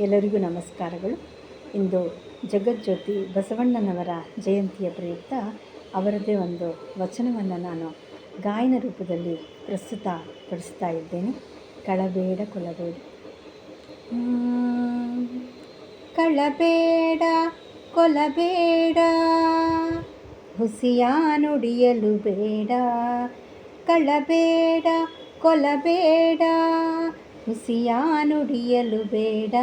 ಎಲ್ಲರಿಗೂ ನಮಸ್ಕಾರಗಳು. ಇಂದು ಜಗಜ್ಯೋತಿ ಬಸವಣ್ಣನವರ ಜಯಂತಿಯ ಪ್ರಯುಕ್ತ ಅವರದೇ ಒಂದು ವಚನವನ್ನು ನಾನು ಗಾಯನ ರೂಪದಲ್ಲಿ ಪ್ರಸ್ತುತ ಪಡಿಸ್ತಾ ಇದ್ದೇನೆ. ಕಳಬೇಡ ಕೊಲಬೇಡ ಕಳಬೇಡ ಕೊಲಬೇಡ ಹುಸಿಯ ನುಡಿಯಲು ಬೇಡ. ಕಳಬೇಡ ಕೊಲಬೇಡ ಹುಸಿಯ ನುಡಿಯಲು ಬೇಡ,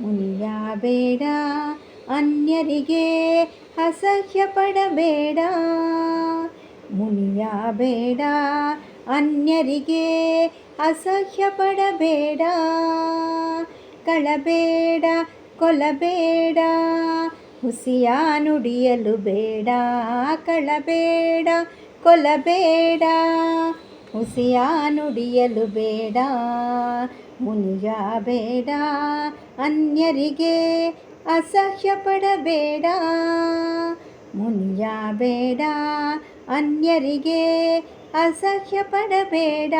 ಮುನಿಯ ಬೇಡ, ಅನ್ಯರಿಗೆ ಅಸಹ್ಯ ಪಡಬೇಡ ಮುನಿಯ ಬೇಡ, ಅನ್ಯರಿಗೆ ಅಸಹ್ಯ ಪಡಬೇಡ ಕಳಬೇಡ, ಕೊಲಬೇಡ ಹುಸಿಯ ನುಡಿಯಲು ಬೇಡ. ಕಳಬೇಡ, ಕೊಲಬೇಡ ಹುಸಿಯ ನುಡಿಯಲು ಬೇಡ, ಮುನಿಯ ಬೇಡ, ಅನ್ಯರಿಗೆ ಅಸಹ್ಯ ಪಡಬೇಡ. ಮುನಿಯ ಬೇಡ, ಅನ್ಯರಿಗೆ ಅಸಹ್ಯ ಪಡಬೇಡ.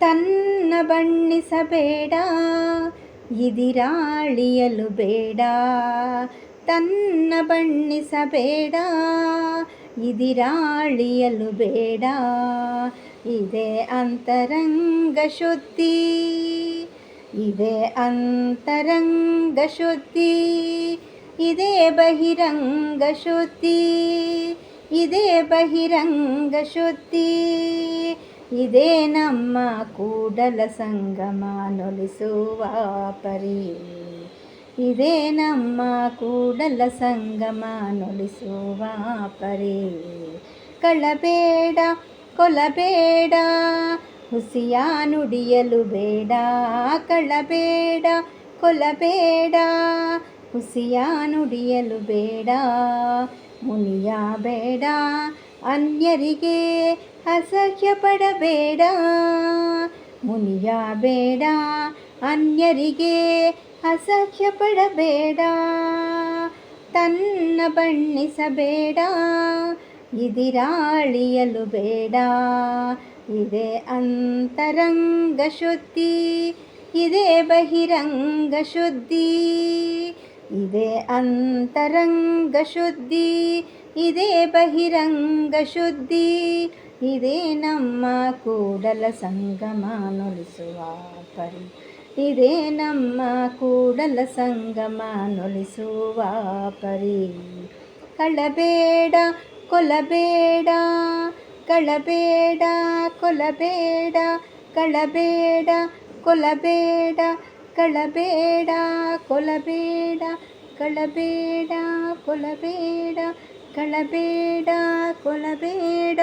ತನ್ನ ಬಣ್ಣಿಸಬೇಡ, ಇದಿರಾಳಿಯಲು ಬೇಡ. ತನ್ನ ಬಣ್ಣಿಸಬೇಡ ಇದಿರಾಳಿಯಲು ಬೇಡ. ಇದೆ ಅಂತರಂಗ ಶುದ್ಧಿ. ಇದೆ ಅಂತರಂಗ ಶುದ್ಧಿ. ಇದೆ ಬಹಿರಂಗ ಶುದ್ಧಿ. ಇದೆ ಬಹಿರಂಗ ಶುದ್ಧಿ. ಇದೇ ನಮ್ಮ ಕೂಡಲ ಸಂಗಮ ನೊಲಿಸುವ ಪರಿ. ಇದೇ ನಮ್ಮ ಕೂಡಲ ಸಂಗಮ ನೊಲಿಸುವ ಪರಿ. ಕಳಬೇಡ, ಕೊಲಬೇಡ, ಹುಸಿಯ ನುಡಿಯಲು ಬೇಡ. ಕಳಬೇಡ, ಕೊಲಬೇಡ, ಹುಸಿಯ ನುಡಿಯಲು ಬೇಡ. ಮುನಿಯ ಬೇಡ, ಅನ್ಯರಿಗೆ ಅಸಹ್ಯ ಪಡಬೇಡ. ಮುನಿಯ ಬೇಡ, ಅನ್ಯರಿಗೆ ಅಸಹ್ಯ ಪಡಬೇಡ ತನ್ನ ಬಣ್ಣಿಸಬೇಡ. ಇದಿರಾಳಿಯಲು ಬೇಡ. ಇದೆ ಅಂತರಂಗ ಶುದ್ಧಿ. ಇದೇ ಬಹಿರಂಗ ಶುದ್ಧಿ. ಇದೆ ಅಂತರಂಗ ಶುದ್ಧಿ. ಇದೇ ಬಹಿರಂಗ ಶುದ್ಧಿ. ಇದೇ ನಮ್ಮ ಕೂಡಲ ಸಂಗಮ ನುಡಿಸುವ ಪರಿ. ಇದೇ ನಮ್ಮ ಕೂಡಲ ಸಂಗಮ ನೊಲಿಸುವ ಪರಿ. ಕಳಬೇಡ, ಕೊಲಬೇಡ ಕಳಬೇಡ ಕೊಲಬೇಡ ಕಳಬೇಡ ಕೊಲಬೇಡ ಕಳಬೇಡ ಕೊಲಬೇಡ ಕಳಬೇಡ ಕೊಲಬೇಡ ಕಳಬೇಡ, ಕೊಲಬೇಡ.